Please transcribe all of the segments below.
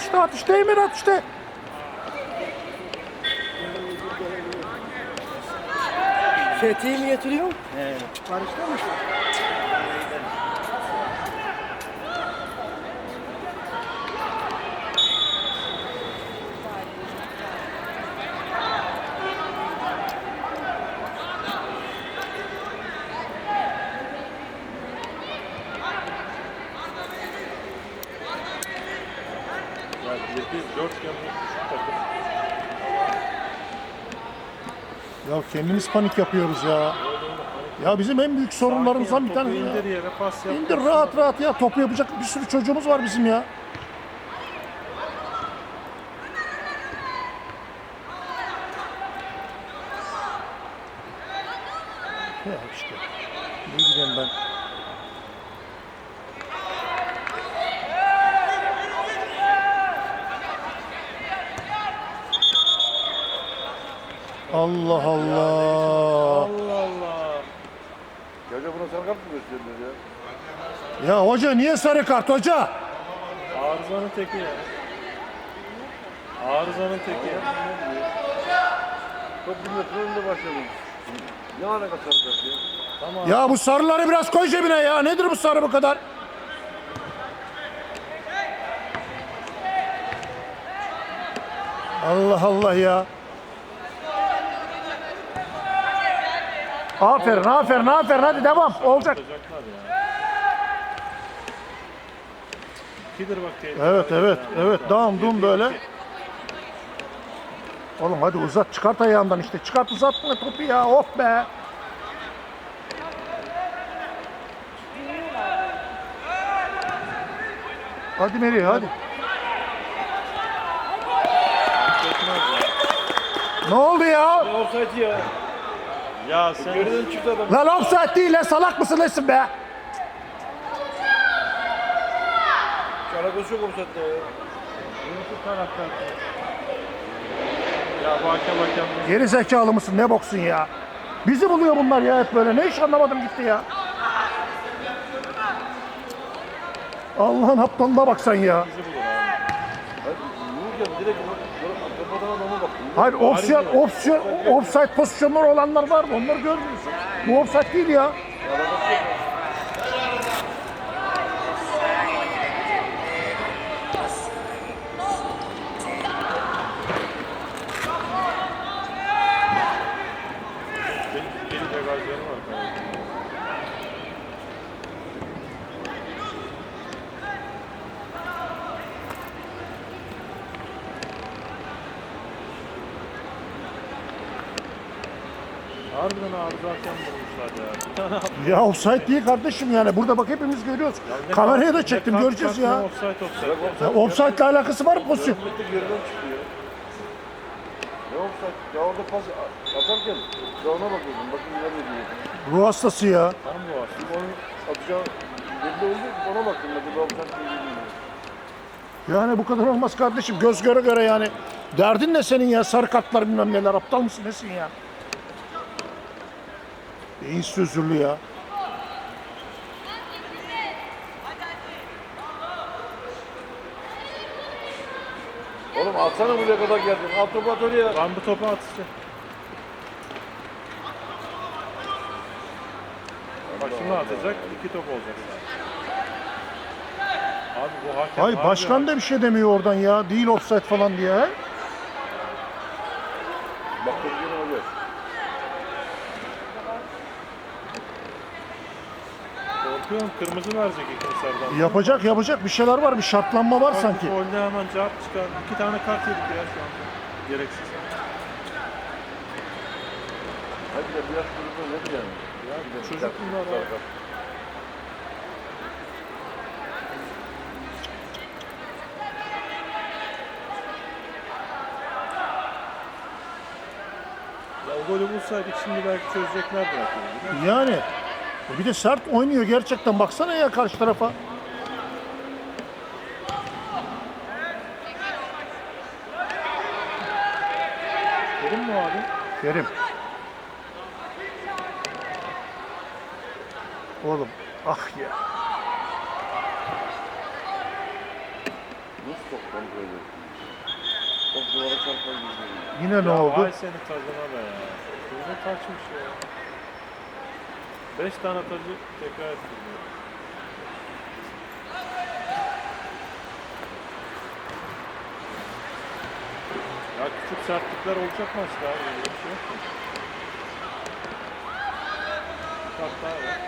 At işte at işte Emir at işte. Fethi'yi mi getiriyor? He. Barış'ta mı? Kendimiz panik yapıyoruz ya. Ya bizim en büyük sorunlarımızdan bir tanesi. ya. indir yere pas yap. İndir rahat rahat ya. Topu yapacak bir sürü çocuğumuz var bizim. Ya işte. Ne bileyim ben. Allah Allah. Allah Allah. Hoca buna sarı kart mı gösteriyor ya? Ya hoca niye sarı kart hoca? Arızanın teki ya. Arızanın teki ya. Top milletin önünde başladım. Ne alaka sarı kart ya? Tamam. Ya bu sarıları biraz koy cebine ya. Nedir bu sarı bu kadar? Allah Allah ya. Aferin, aferin, aferin. Hadi devam. Olacak. Evet, evet, evet. Devam, dum böyle. Oğlum hadi uzat, çıkart ayağından işte. Çıkart uzatma topu ya. Of be. Hadi Meri, hadi. Ne oldu ya? Ne offside ya? Ya sen Geriden çıktı adam. Lan offside değil lan salak mısın nesin be? Alakası yok offside'de ya. bu taraftan. Ya bu hakem hakem. Geri zekalı mısın ne boksun ya? Bizi buluyor bunlar ya hep böyle. Ne iş anlamadım gitti ya. Allah'ın aptalına bak sen ya. Bizi bulur abi. Hadi vuracağım direkt bak. Kafadan adama bak. Hayır opsiyon, opsiyon, offside pozisyonları olanlar var mı? Onları görmüyorsun. Bu offside değil ya. Harbiden hakem bulmuşlar ya. Bir tane abi. Ya offside değil kardeşim yani. Burada bak hepimiz görüyoruz. Ne Kameraya da çektim ne göreceğiz ya. ne Offside offside. ya offside ile alakası var mı pozisyon? Rahmetli geriden. Ne offside? Ya orada pas atarken ya ona bakıyordum. Bakın ne diyor. Ruh hastası ya. Tam bu var. Şimdi onu atacağım. Belli oldu. Ona baktım. Acaba offside değil mi? Yani bu kadar olmaz kardeşim. Göz göre göre yani. Derdin ne senin ya? Sarı kartlar bilmem neler. Aptal mısın nesin ya? Beyinsiz özürlü ya. Oğlum atsana buraya kadar geldin. Al topu at oraya. Lan bu topu at işte. Bak şimdi atacak. iki top olacak. Abi bu hakem Hay harbi başkan ya. da bir şey demiyor oradan ya. Değil offside falan diye. he? Bak topu yine oraya. Korkuyorum kırmızı verecek ikinci sarıdan. Yapacak yapacak bir şeyler var. Bir şartlanma var sanki. Golde hemen cevap çıkar. İki tane kart yedik ya şu anda. Gereksiz. Hadi de biraz çocuklar nedir yani? Ya Bir de çocuk bunlar ya. Ya o golü bulsaydık şimdi belki çözeceklerdi. Yani bir de sert oynuyor gerçekten. Baksana ya karşı tarafa. Kerim mi abi? Kerim. Oğlum ah ya. Nasıl kontrol ediyor. Çok duvara çarpar gibi. Yine ne Ya oldu? Ay seni tacına be ya. Kuyruğu kaçmış ya. Beş tane tacı tekrar ettirdi. Ya küçük sertlikler olacak maçta abi. Öyle bir şey yok mu? Bir kat daha var.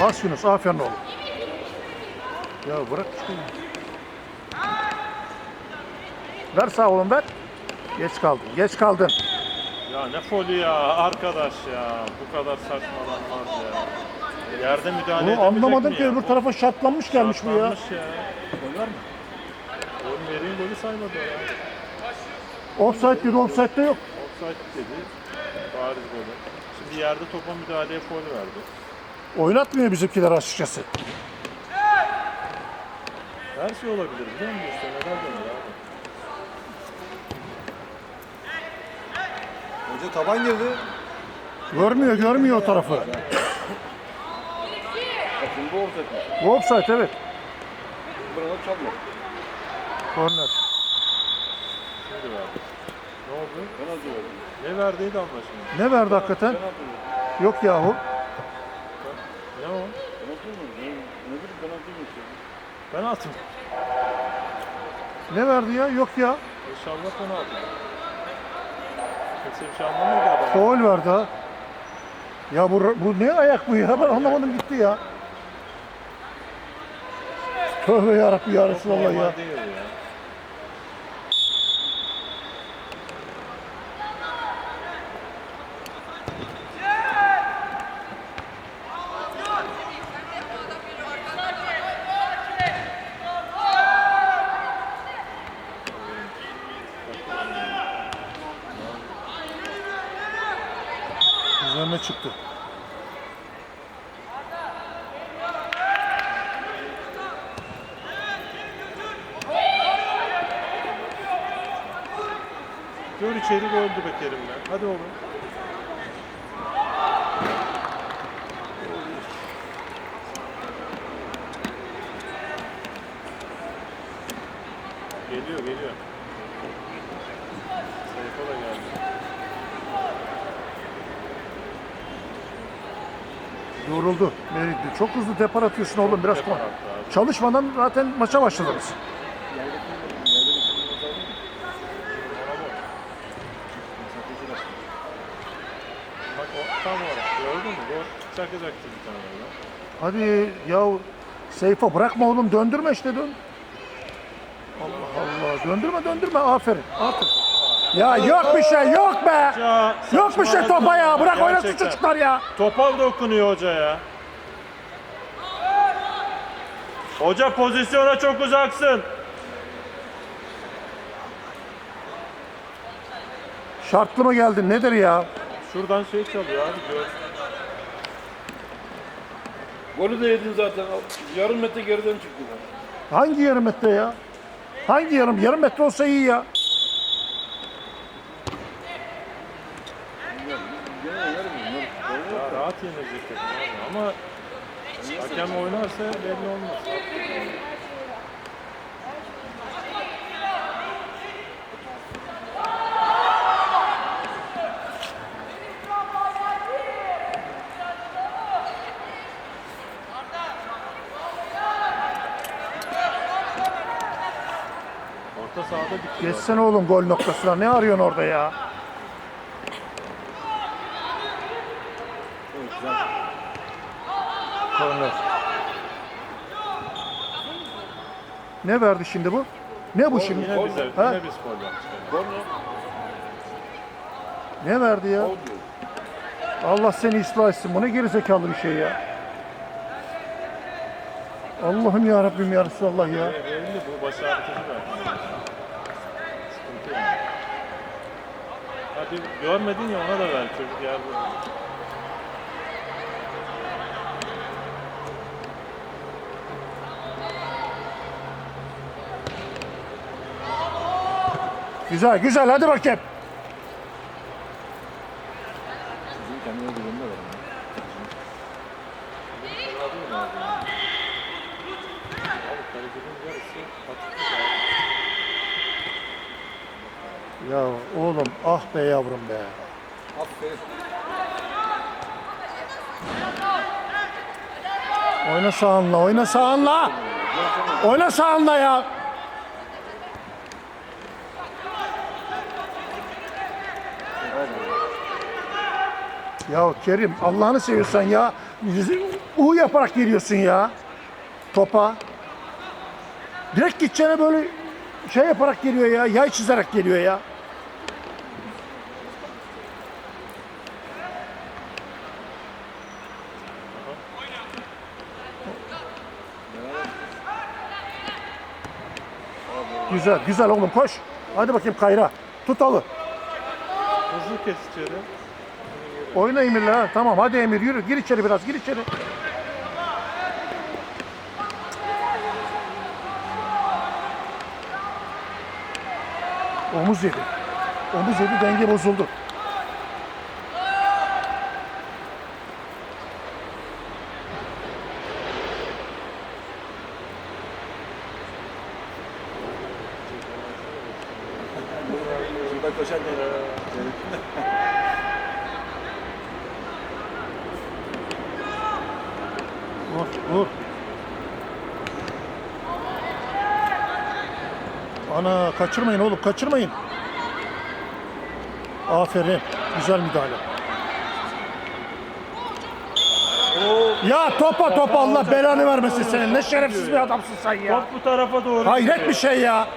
Bas Yunus aferin oğlum. Ya bırak şunu. Ver sağ oğlum ver. Geç kaldın. Geç kaldın. Ya ne foli ya arkadaş ya. Bu kadar saçmalanmaz ya. Yerde müdahale Bunu edemeyecek anlamadım mi ki ya? öbür tarafa şartlanmış gelmiş bu ya. Saklanmış ya. Gol var mı? Oğlum vereyim golü saymadı ya. Offside dedi offside de yok. Offside dedi. Bariz golü. Şimdi yerde topa müdahaleye foul verdi. Oynatmıyor bizimkiler açıkçası. Her şey olabilir biliyor musun? Neler dönüyor abi. Hoca taban girdi. Görmüyor görmüyor o tarafı. Bakın bu offside evet. Burada çalma. Korner. Şimdi verdi. Ne oldu? Penaltı verdi. Ne verdiydi anlaşıldı. Ne verdi hakikaten? Penaltı verdi. Yok yahu. Ne o? Penaltı mı? Ne, ne bileyim penaltıymış ya. Penaltı mı? Ne verdi ya? Yok ya. İnşallah penaltı. Kimse bir şey adam. Foul verdi ha. Ya bu, bu ne ayak bu ya? Ben anlamadım gitti ya. Tövbe yarabbim ya Resulallah ya. Normal değil ya. Üzerine çıktı. Gör içeri öldü be Kerim'le. Hadi oğlum. Geliyor geliyor. Seyfo da geldi. Yoruldu. Melih, Çok hızlı depar atıyorsun oğlum biraz kon. Çalışmadan zaten maça başladınız. Bak o tam olarak gördün mü? Gol çakacaktı bir tane ya. Hadi ya Seyfo bırakma oğlum döndürme işte dön. Allah Allah döndürme döndürme aferin aferin. Ya yok bir şey yok be. Ya, Yok bir şey topa ya bırak oynasın Gerçekten. çocuklar ya. Topa dokunuyor hoca ya. Hoca pozisyona çok uzaksın. Şartlı mı geldin nedir ya? Şuradan şey çalıyor abi gör. Golü de yedin zaten. Yarım metre geriden çıktı. Hangi yarım metre ya? Hangi yarım? Yarım metre olsa iyi ya. Rahat yenilecek abi. ama hakem oynarsa belli olmaz. Orta sahada bitti. zaten. Geçsene oğlum gol noktasına. Ne arıyorsun orada ya? Evet, güzel. Korner. Ne verdi şimdi bu? Ne bu şimdi? Yine bize, Ha? yine biz gol yaptık. Ne? Verdi ya? Gol diyor. Allah seni ıslah etsin. Bu ne gerizekalı bir şey ya. Allah'ım ya Rabbim ya Resulallah ya. Belli bu başarıtıcı verdi. Sıkıntı yani. Hadi görmedin ya ona da ver çocuk yerde. Güzel güzel hadi bakayım. Ya oğlum ah be yavrum be. Oyna sağınla, oyna sağınla. Oyna sağınla ya. Ya Kerim Allah'ını seviyorsan ya. U yaparak geliyorsun ya. Topa. Direkt gideceğine böyle şey yaparak geliyor ya. Yay çizerek geliyor ya. Güzel, güzel oğlum koş. Hadi bakayım Kayra. Tut alı. Hızlı kes içeri. Oyna Emir'le ha. Tamam hadi Emir yürü. Gir içeri biraz. Gir içeri. Omuz yedi. Omuz yedi denge bozuldu. Şurada koşan değil. Vur. Ana kaçırmayın oğlum kaçırmayın. Aferin. Güzel müdahale. Ya topa topa Allah belanı vermesin senin. Ne şerefsiz bir adamsın sen ya. Top bu tarafa doğru. Hayret bir şey ya.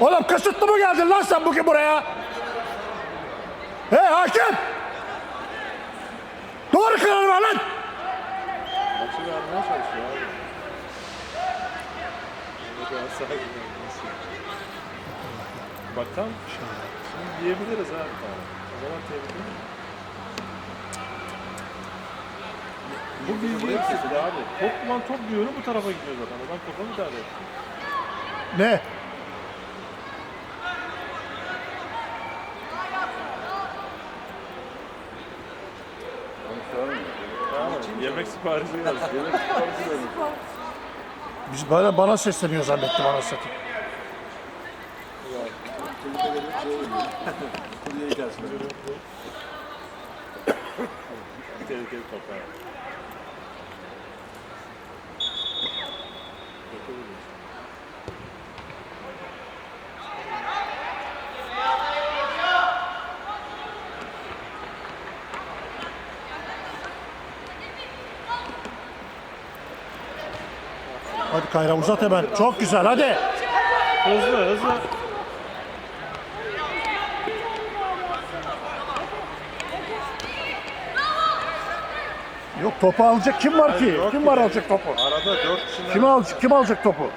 Oğlum kısıtlı mı geldin lan sen bugün buraya? Hey hakem! Doğru karar ver lan! Vermeye çalışıyor abi. Bak tam şimdi diyebiliriz abi. Tamam. O zaman tehlikeli. Bu bilgiyi kesildi abi. Top lan top diyorum bu tarafa gidiyor zaten. Adam topa müdahale etti. Ne? Tamam. Yemek siparişi yazdı. Yemek siparişi verin. Biz bana, bana sesleniyor zannettim bana satayım. Çocuklar gelip şey oluyor. Kurye yıkarsın. Tehlikeli top abi. Kayra uzat hemen. Çok güzel hadi. Hızlı hızlı. Yok topu alacak kim var ki? Yok Kim ki. var alacak topu? Arada dört kişiden Kim alacak kim alacak topu?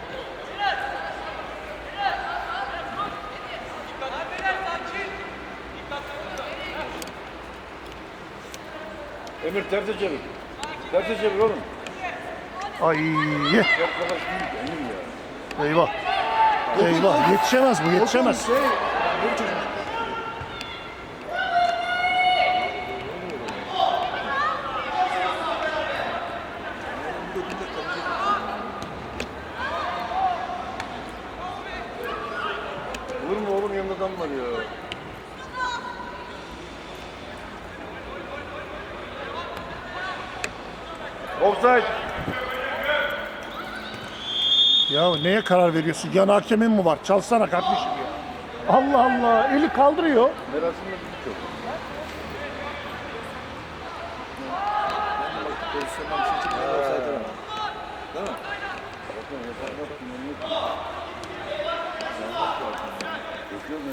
Emir terse çevir. Çevir oğlum. Ay eyvah. Eyvah yetişemez bu yetişemez. Şey. Olur mu oğlum yanında adam var ya. Offside. Ya neye karar veriyorsun? Yan hakemin mi var? Çalsana kardeşim ya. Allah Allah eli kaldırıyor. Merasımda bir ya.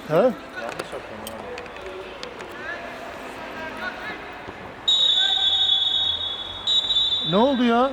He? Ne oldu ya?